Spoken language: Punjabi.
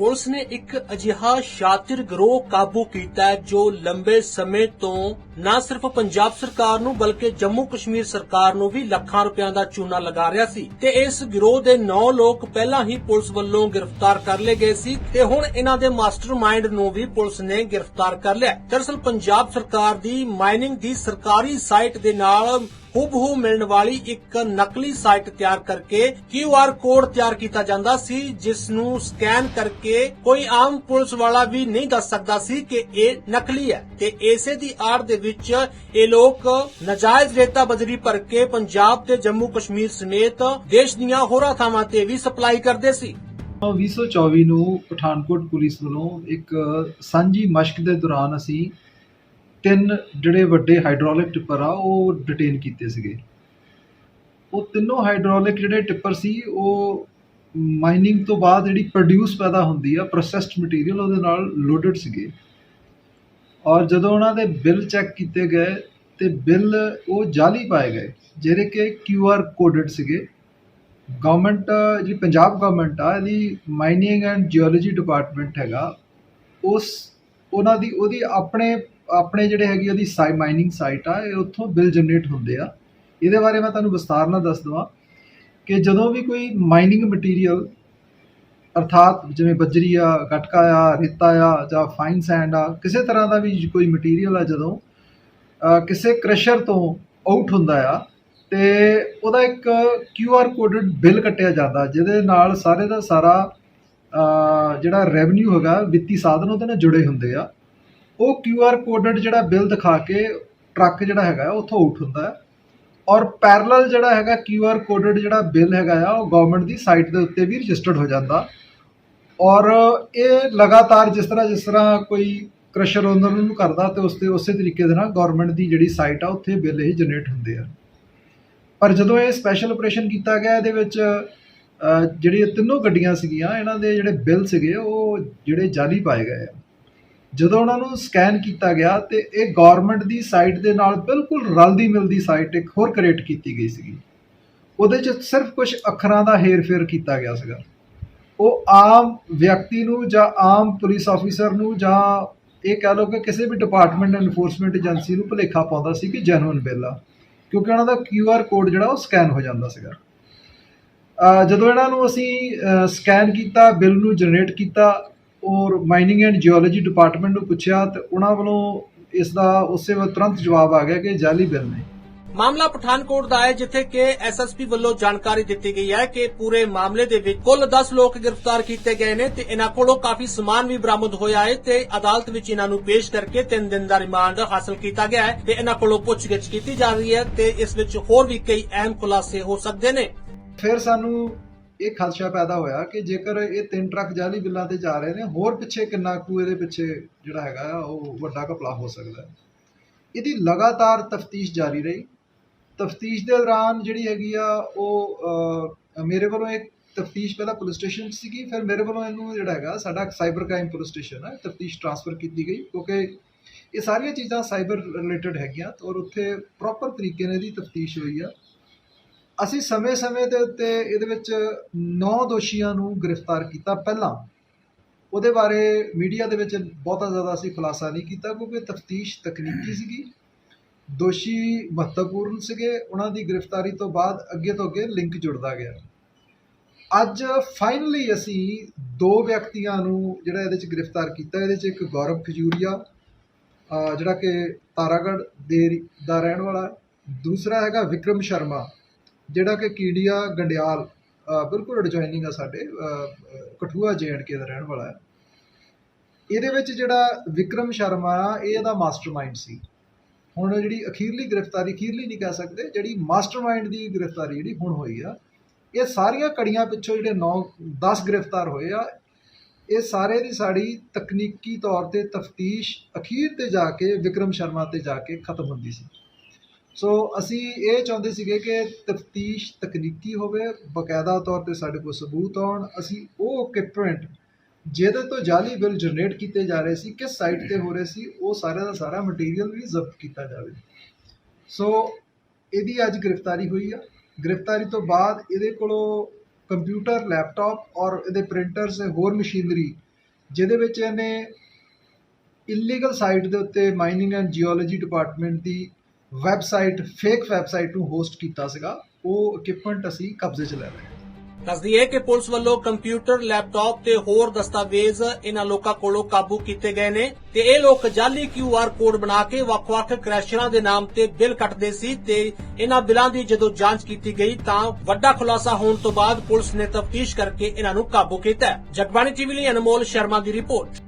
ਪੁਲਿਸ ਨੇ ਇੱਕ ਅਜਿਹਾ ਸ਼ਾਤਿਰ ਗਰੋਹ ਕਾਬੂ ਕੀਤਾ ਹੈ ਜੋ ਲੰਬੇ ਸਮੇਂ ਤੋਂ ਨਾ ਸਿਰਫ ਪੰਜਾਬ ਸਰਕਾਰ ਨੂੰ ਬਲਕਿ ਜੰਮੂ ਕਸ਼ਮੀਰ ਸਰਕਾਰ ਨੂੰ ਵੀ ਲੱਖਾਂ ਰੁਪਇਆਂ ਦਾ ਚੂਨਾ ਲਗਾ ਰਿਹਾ ਸੀ। ਤੇ ਇਸ ਗਿਰੋਹ ਦੇ 9 ਲੋਕ ਪਹਿਲਾਂ ਹੀ ਪੁਲਿਸ ਵੱਲੋਂ ਗ੍ਰਿਫਤਾਰ ਕਰ ਲਏ ਗਏ ਸੀ ਤੇ ਹੁਣ ਇਹਨਾਂ ਦੇ ਮਾਸਟਰਮਾਈਂਡ ਨੂੰ ਵੀ ਪੁਲਿਸ ਨੇ ਗ੍ਰਿਫਤਾਰ ਕਰ ਲਿਆ। ਦਰਅਸਲ ਪੰਜਾਬ ਸਰਕਾਰ ਦੀ ਮਾਈਨਿੰਗ ਦੀ ਸਰਕਾਰੀ ਸਾਈਟ ਦੇ ਨਾਲ ਹੂਬਹੂ ਮਿਲਣ ਵਾਲੀ ਇੱਕ ਨਕਲੀ ਸਾਈਟ ਤਿਆਰ ਕਰਕੇ QR ਕੋਡ ਤਿਆਰ ਕੀਤਾ ਜਾਂਦਾ ਸੀ ਜਿਸ ਨੂੰ ਸਕੈਨ ਕਰਕੇ ਕੋਈ ਆਮ ਪੁਲਿਸ ਵਾਲਾ ਵੀ ਨਹੀਂ ਦੱਸ ਸਕਦਾ ਸੀ ਕਿ ਇਹ ਨਕਲੀ ਹੈ। ਤੇ ਇਸੇ ਦੀ ਆੜ ਦੇ ਵਿੱਚ ਇਹ ਲੋਕ ਨਜਾਇਜ਼ ਰੇਤਾ ਬਜਰੀ ਭਰ ਕੇ ਪੰਜਾਬ ਤੇ ਜੰਮੂ ਕਸ਼ਮੀਰ ਸਮੇਤ ਦੇਸ਼ ਦੀਆਂ ਹੋਰਾਂ ਥਾਵਾਂ ਤੇ ਵੀ ਸਪਲਾਈ ਕਰਦੇ ਸੀ। 2024 ਨੂੰ ਪਠਾਨਕੋਟ ਪੁਲਿਸ ਵੱਲੋਂ ਇੱਕ ਸਾਂਝੀ ਮਸ਼ਕ ਦੇ ਦੌਰਾਨ ਅਸੀਂ ਤਿੰਨ ਜਿਹੜੇ ਵੱਡੇ ਹਾਈਡਰੋਲਿਕ ਟਿੱਪਰ ਆ, ਉਹ ਡਿਟੇਨ ਕੀਤੇ ਸੀਗੇ। ਉਹ ਤਿੰਨੋਂ ਹਾਈਡਰੋਲਿਕ ਜਿਹੜੇ ਟਿੱਪਰ ਸੀ, ਉਹ ਮਾਈਨਿੰਗ ਤੋਂ ਬਾਅਦ ਜਿਹੜੀ ਪ੍ਰੋਡਿਊਸ ਪੈਦਾ ਹੁੰਦੀ ਆ ਪ੍ਰੋਸੈਸਡ ਮਟੀਰੀਅਲ ਉਹਦੇ ਨਾਲ ਲੋਡਡ ਸੀਗੇ। ਔਰ ਜਦੋਂ ਉਹਨਾਂ ਦੇ ਬਿੱਲ ਚੈੱਕ ਕੀਤੇ ਗਏ, ਤੇ ਬਿੱਲ ਉਹ ਜਾਲੀ ਪਾਏ ਗਏ, ਜਿਹੜੇ ਕਿ ਕਿਊ ਆਰ ਕੋਡਡ ਸੀਗੇ। ਗਵਰਨਮੈਂਟ ਜਿਹੜੀ ਪੰਜਾਬ ਗਵਰਨਮੈਂਟ ਆ, ਇਹਦੀ ਮਾਈਨਿੰਗ ਐਂਡ ਜੀਓਲੋਜੀ ਡਿਪਾਰਟਮੈਂਟ ਹੈਗਾ, ਉਸ, ਉਹਨਾਂ ਦੀ, ਉਹਦੀ ਆਪਣੇ ਆਪਣੇ ਜਿਹੜੇ ਹੈਗੀ ਉਹਦੀ ਸਾਈ ਮਾਈਨਿੰਗ ਸਾਈਟ ਆ, ਇਹ ਉੱਥੋਂ ਬਿੱਲ ਜਨਰੇਟ ਹੁੰਦੇ ਆ। ਇਹਦੇ ਬਾਰੇ ਮੈਂ ਤੁਹਾਨੂੰ ਵਿਸਤਾਰ ਨਾਲ ਦੱਸ ਦਵਾਂ ਕਿ ਜਦੋਂ ਵੀ ਕੋਈ ਮਾਈਨਿੰਗ ਮਟੀਰੀਅਲ ਅਰਥਾਤ ਜਿਵੇਂ ਬੱਜਰੀ ਆ, ਗਟਕਾ ਆ, ਰੇਤਾ ਆ ਜਾਂ ਫਾਈਨ ਸੈਂਡ ਆ, ਕਿਸੇ ਤਰ੍ਹਾਂ ਦਾ ਵੀ ਕੋਈ ਮਟੀਰੀਅਲ ਆ ਜਦੋਂ ਕਿਸੇ ਕ੍ਰਸ਼ਰ ਤੋਂ ਆਊਟ ਹੁੰਦਾ ਆ, ਤੇ ਉਹਦਾ ਇੱਕ ਕਿਊ ਆਰ ਕੋਡਡ ਬਿੱਲ ਕੱਟਿਆ ਜਾਂਦਾ, ਜਿਹਦੇ ਨਾਲ ਸਾਰੇ ਦਾ ਸਾਰਾ ਜਿਹੜਾ ਰੈਵਨਿਊ ਹੈਗਾ, ਵਿੱਤੀ ਸਾਧਨ ਉਹਦੇ ਨਾਲ ਜੁੜੇ ਹੁੰਦੇ ਆ। ਉਹ ਕਿਊ ਆਰ ਕੋਡਡ ਜਿਹੜਾ ਬਿੱਲ ਦਿਖਾ ਕੇ ਟਰੱਕ ਜਿਹੜਾ ਹੈਗਾ ਉੱਥੋਂ ਆਊਟ ਹੁੰਦਾ ਹੈ। ਔਰ ਪੈਰਲਲ ਜਿਹੜਾ ਹੈਗਾ ਕਿਊ ਆਰ ਕੋਡਡ ਜਿਹੜਾ ਬਿੱਲ ਹੈਗਾ ਆ ਉਹ ਗਵਰਨਮੈਂਟ ਦੀ ਸਾਈਟ ਦੇ ਉੱਤੇ ਵੀ ਰਜਿਸਟਰਡ ਹੋ ਜਾਂਦਾ। ਔਰ ਇਹ ਲਗਾਤਾਰ ਜਿਸ ਤਰ੍ਹਾਂ ਜਿਸ ਤਰ੍ਹਾਂ ਕੋਈ ਕ੍ਰਸ਼ਰ ਓਨਰ ਨੂੰ ਕਰਦਾ ਤੇ ਉਸ ਤੇ ਉਸੇ ਤਰੀਕੇ ਦੇ ਨਾਲ ਗਵਰਨਮੈਂਟ ਦੀ ਜਿਹੜੀ ਸਾਈਟ ਆ ਉੱਥੇ ਬਿੱਲ ਹੀ ਜਨਰੇਟ ਹੁੰਦੇ ਆ। ਪਰ ਜਦੋਂ ਇਹ ਸਪੈਸ਼ਲ ਆਪਰੇਸ਼ਨ ਕੀਤਾ ਗਿਆ ਇਹਦੇ ਵਿੱਚ ਅ, ਜਿਹੜੀ ਤਿੰਨੋਂ ਗੱਡੀਆਂ ਸੀਗੀਆਂ ਇਹਨਾਂ ਦੇ ਜਿਹੜੇ ਬਿੱਲ ਸੀਗੇ ਉਹ ਜਿਹੜੇ ਜਾਲੀ ਪਾਏ ਗਏ ਆ। ਜਦੋਂ ਉਹਨਾਂ ਨੂੰ ਸਕੈਨ ਕੀਤਾ ਗਿਆ ਤੇ ਇਹ ਗਵਰਨਮੈਂਟ ਦੀ ਸਾਈਟ ਦੇ ਨਾਲ ਬਿਲਕੁਲ ਰਲਦੀ ਮਿਲਦੀ ਸਾਈਟ ਇੱਕ ਹੋਰ ਕ੍ਰੀਏਟ ਕੀਤੀ ਗਈ ਸੀਗੀ। ਉਹਦੇ 'ਚ ਸਿਰਫ ਕੁਝ ਅੱਖਰਾਂ ਦਾ ਹੇਰ-ਫੇਰ ਕੀਤਾ ਗਿਆ ਸੀਗਾ। ਉਹ ਆਮ ਵਿਅਕਤੀ ਨੂੰ ਜਾਂ ਆਮ ਪੁਲਿਸ ਆਫੀਸਰ ਨੂੰ ਜਾਂ ਇਹ ਕਹਿ ਲਓ ਕਿ ਕਿਸੇ ਵੀ ਡਿਪਾਰਟਮੈਂਟ ਐਨਫੋਰਸਮੈਂਟ ਏਜੰਸੀ ਨੂੰ ਭੁਲੇਖਾ ਪਾਉਂਦਾ ਸੀ ਕਿ ਜੈਨੂਇਨ ਬਿੱਲ ਆ, ਕਿਉਂਕਿ ਉਹਨਾਂ ਦਾ QR ਕੋਡ ਜਿਹੜਾ ਉਹ ਸਕੈਨ ਹੋ ਜਾਂਦਾ ਸੀਗਾ। ਜਦੋਂ ਇਹਨਾਂ ਨੂੰ ਅਸੀਂ ਸਕੈਨ ਕੀਤਾ ਬਿੱਲ ਨੂੰ ਜਨਰੇਟ ਕੀਤਾ ਔਰ ਮਾਈਨਿੰਗ ਐਂਡ ਜੀਓਲੋਜੀ ਡਿਪਾਰਟਮੈਂਟ ਨੂੰ ਪੁੱਛਿਆ ਤੇ ਉਹਨਾਂ ਵੱਲੋਂ ਇਸ ਦਾ ਉਸੇ ਵਕਤ ਤੁਰੰਤ ਜਵਾਬ ਆ ਗਿਆ ਕਿ ਜਾਲੀ ਬਿੱਲ ਨੇ ਮਾਮਲਾ ਪਠਾਨਕੋਟ ਦਾ ਹੈ ਜਿੱਥੇ ਕਿ ਐਸਐਸਪੀ ਵੱਲੋਂ ਜਾਣਕਾਰੀ ਦਿੱਤੀ ਗਈ ਹੈ ਕਿ ਪੂਰੇ ਮਾਮਲੇ ਦੇ ਵਿੱਚ ਕੁੱਲ 10 ਲੋਕ ਗ੍ਰਿਫਤਾਰ ਕੀਤੇ ਗਏ ਨੇ ਤੇ ਇਹਨਾਂ ਕੋਲੋਂ ਕਾਫੀ ਸਮਾਨ ਵੀ ਬਰਾਮਦ ਹੋਇਆ ਹੈ ਤੇ ਅਦਾਲਤ ਵਿੱਚ ਇਹਨਾਂ ਨੂੰ ਪੇਸ਼ ਕਰਕੇ 3 ਦਿਨ ਦਾ ਰਿਮਾਂਡ ਹਾਸਲ ਕੀਤਾ ਗਿਆ ਹੈ ਤੇ ਇਹਨਾਂ ਕੋਲੋਂ ਪੁੱਛਗਿੱਛ ਕੀਤੀ ਜਾ ਰਹੀ ਹੈ ਤੇ ਇਸ ਵਿੱਚ ਹੋਰ ਵੀ ਕਈ ਅਹਿਮ ਖੁਲਾਸੇ ਹੋ ਸਕਦੇ ਨੇ। ਫਿਰ ਸਾਨੂੰ ਇਹ ਖਦਸ਼ਾ ਪੈਦਾ ਹੋਇਆ ਕਿ ਜੇਕਰ ਇਹ ਤਿੰਨ ਟਰੱਕ ਜਾਲੀ ਬਿੱਲਾਂ ਤੇ ਜਾ ਰਹੇ ਨੇ, ਹੋਰ ਪਿੱਛੇ ਕਿੰਨਾ ਕੁ ਇਹਦੇ ਪਿੱਛੇ ਜਿਹੜਾ ਹੈਗਾ ਆ, ਉਹ ਵੱਡਾ ਘਪਲਾ ਹੋ ਸਕਦਾ ਹੈ। ਇਹਦੀ ਲਗਾਤਾਰ ਤਫਤੀਸ਼ ਜਾਰੀ ਰਹੀ। ਤਫਤੀਸ਼ ਦੇ ਦੌਰਾਨ ਜਿਹੜੀ ਹੈਗੀ ਆ, ਉਹ ਮੇਰੇ ਵੱਲੋਂ ਇੱਕ ਤਫਤੀਸ਼ ਪਹਿਲਾਂ ਪੁਲਿਸ ਸਟੇਸ਼ਨ 'ਚ ਸੀਗੀ, ਫਿਰ ਮੇਰੇ ਵੱਲੋਂ ਇਹਨੂੰ ਜਿਹੜਾ ਹੈਗਾ, ਸਾਡਾ ਸਾਈਬਰ ਕ੍ਰਾਈਮ ਪੁਲਿਸ ਸਟੇਸ਼ਨ ਹੈ ਤਫਤੀਸ਼ ਟ੍ਰਾਂਸਫਰ ਕੀਤੀ ਗਈ, ਕਿਉਂਕਿ ਇਹ ਸਾਰੀਆਂ ਚੀਜ਼ਾਂ ਸਾਈਬਰ ਰਿਲੇਟਡ ਹੈਗੀਆਂ ਔਰ ਉੱਥੇ ਪ੍ਰੋਪਰ ਤਰੀਕੇ ਨਾਲ ਇਹਦੀ ਤਫਤੀਸ਼ ਹੋਈ ਆ। ਅਸੀਂ ਸਮੇਂ-ਸਮੇਂ ਦੇ ਉੱਤੇ ਇਹਦੇ ਵਿੱਚ 9 ਦੋਸ਼ੀਆਂ ਨੂੰ ਗ੍ਰਿਫਤਾਰ ਕੀਤਾ ਪਹਿਲਾਂ। ਉਹਦੇ ਬਾਰੇ ਮੀਡੀਆ ਦੇ ਵਿੱਚ ਬਹੁਤਾ ਜ਼ਿਆਦਾ ਅਸੀਂ ਖੁਲਾਸਾ ਨਹੀਂ ਕੀਤਾ ਕਿਉਂਕਿ ਤਫਤੀਸ਼ ਤਕਨੀਕੀ ਸੀਗੀ। ਦੋਸ਼ੀ ਮਹੱਤਵਪੂਰਨ ਸੀਗੇ। ਉਹਨਾਂ ਦੀ ਗ੍ਰਿਫਤਾਰੀ ਤੋਂ ਬਾਅਦ ਅੱਗੇ ਤੋਂ ਅੱਗੇ ਲਿੰਕ ਜੁੜਦਾ ਗਿਆ। ਅੱਜ ਫਾਈਨਲੀ ਅਸੀਂ ਦੋ ਵਿਅਕਤੀਆਂ ਨੂੰ ਜਿਹੜਾ ਇਹਦੇ ਚ ਗ੍ਰਿਫਤਾਰ ਕੀਤਾ, ਇਹਦੇ ਚ ਇੱਕ ਗੌਰਵ ਖਜੂਰੀਆ ਜਿਹੜਾ ਕਿ ਤਾਰਾਗੜ੍ਹ ਦੇ ਦਾ ਰਹਿਣ ਵਾਲਾ, ਦੂਸਰਾ ਹੈਗਾ ਵਿਕਰਮ ਸ਼ਰਮਾ। ਜਿਹੜਾ ਕਿ ਕੀੜੀਆ ਗੰਡਿਆਲ ਬਿਲਕੁਲ ਅਡਜੋਇਨਿੰਗ ਆ ਸਾਡੇ ਅਹ, ਅਹ, ਕਠੂਆ ਕੇ ਦਾ ਰਹਿਣ ਵਾਲਾ ਹੈ। ਇਹਦੇ ਵਿੱਚ ਜਿਹੜਾ ਵਿਕਰਮ ਸ਼ਰਮਾ ਆ ਇਹ ਇਹਦਾ ਮਾਸਟਰਮਾਈਂਡ ਸੀ। ਹੁਣ ਜਿਹੜੀ ਅਖੀਰਲੀ ਗ੍ਰਿਫਤਾਰੀ ਅਖੀਰਲੀ ਨਹੀਂ ਕਹਿ ਸਕਦੇ ਜਿਹੜੀ ਮਾਸਟਰਮਾਈਂਡ ਦੀ ਗ੍ਰਿਫਤਾਰੀ ਜਿਹੜੀ ਹੁਣ ਹੋਈ ਆ ਇਹ ਸਾਰੀਆਂ ਕੜੀਆਂ ਪਿੱਛੋਂ ਜਿਹੜੇ 9 10 ਗ੍ਰਿਫਤਾਰ ਹੋਏ ਆ ਇਹ ਸਾਰੇ ਦੀ ਸਾਡੀ ਤਕਨੀਕੀ ਤੌਰ ਤੇ ਤਫਤੀਸ਼ ਅਖੀਰ ਤੇ ਜਾ ਕੇ ਵਿਕਰਮ ਸ਼ਰਮਾ ਤੇ ਜਾ ਕੇ ਖਤਮ ਹੁੰਦੀ ਸੀ। ਸੋ ਅਸੀਂ ਇਹ ਚਾਹੁੰਦੇ ਸੀਗੇ ਕਿ ਤਫਤੀਸ਼ ਤਕਨੀਕੀ ਹੋਵੇ, ਬਕਾਇਦਾ ਤੌਰ ਤੇ ਸਾਡੇ ਕੋਲ ਸਬੂਤ ਆਉਣ। ਅਸੀਂ ਉਹ ਇਕਵਿਪਮੈਂਟ ਜਿਹਦੇ ਤੋਂ ਜਾਲੀ ਬਿੱਲ ਜਨਰੇਟ ਕੀਤੇ ਜਾ ਰਹੇ ਸੀ, ਕਿਸ ਸਾਈਟ ਤੇ ਹੋ ਰਹੇ ਸੀ, ਉਹ ਸਾਰਾ ਦਾ ਸਾਰਾ ਮਟੀਰੀਅਲ ਵੀ ਜ਼ਬਤ ਕੀਤਾ ਜਾਵੇ। ਸੋ ਇਹਦੀ ਅੱਜ ਗ੍ਰਿਫਤਾਰੀ ਹੋਈ ਆ। ਗ੍ਰਿਫਤਾਰੀ ਤੋਂ ਬਾਅਦ ਇਹਦੇ ਕੋਲੋਂ ਕੰਪਿਊਟਰ ਲੈਪਟਾਪ ਔਰ ਇਹਦੇ ਪ੍ਰਿੰਟਰਸ ਤੇ ਹੋਰ ਮਸ਼ੀਨਰੀ ਜਿਹਦੇ ਵਿੱਚ ਇਹਨੇ ਇਲੀਗਲ ਸਾਈਟ ਦੇ ਉੱਤੇ ਮਾਈਨਿੰਗ ਐਂਡ ਜੀਓਲੋਜੀ ਡਿਪਾਰਟਮੈਂਟ ਦੀ ਵੈਬਸਾਈਟ ਫੇਕ ਵੈਬਸਾਈਟ ਨੂੰ ਹੋਸਟ ਕੀਤਾ ਸੀਗਾ, ਉਹ ਇਕਵਿਪਮੈਂਟ ਅਸੀਂ ਕਬਜ਼ੇ 'ਚ ਲੈ ਲਏ। ਦੱਸਦੀ ਹੈ ਕਿ ਪੁਲਿਸ ਵੱਲੋਂ ਕੰਪਿਊਟਰ ਲੈਪਟਾਪ ਤੇ ਹੋਰ ਦਸਤਾਵੇਜ਼ ਇਹਨਾਂ ਲੋਕਾਂ ਕੋਲੋਂ ਕਾਬੂ ਕੀਤੇ ਗਏ ਨੇ ਤੇ ਇਹ ਲੋਕ ਜਾਲੀ QR ਕੋਡ ਬਣਾ ਕੇ ਵੱਖ-ਵੱਖ ਕ੍ਰੈਸ਼ਰਾਂ ਦੇ ਨਾਮ ਤੇ ਬਿੱਲ ਕੱਟਦੇ ਸੀ ਤੇ ਇਹਨਾਂ ਬਿੱਲਾਂ ਦੀ ਜਦੋਂ ਜਾਂਚ ਕੀਤੀ ਗਈ ਤਾਂ ਵੱਡਾ ਖੁਲਾਸਾ ਹੋਣ ਤੋਂ ਬਾਅਦ ਪੁਲਿਸ ਨੇ ਤਫਤੀਸ਼ ਕਰਕੇ ਇਹਨਾਂ ਨੂੰ ਕਾਬੂ ਕੀਤਾ ਜਗਬਾਣੀ ਟੀਵੀ ਲਈ ਅਨਮੋਲ ਸ਼ਰਮਾ ਦੀ ਰਿਪੋਰਟ।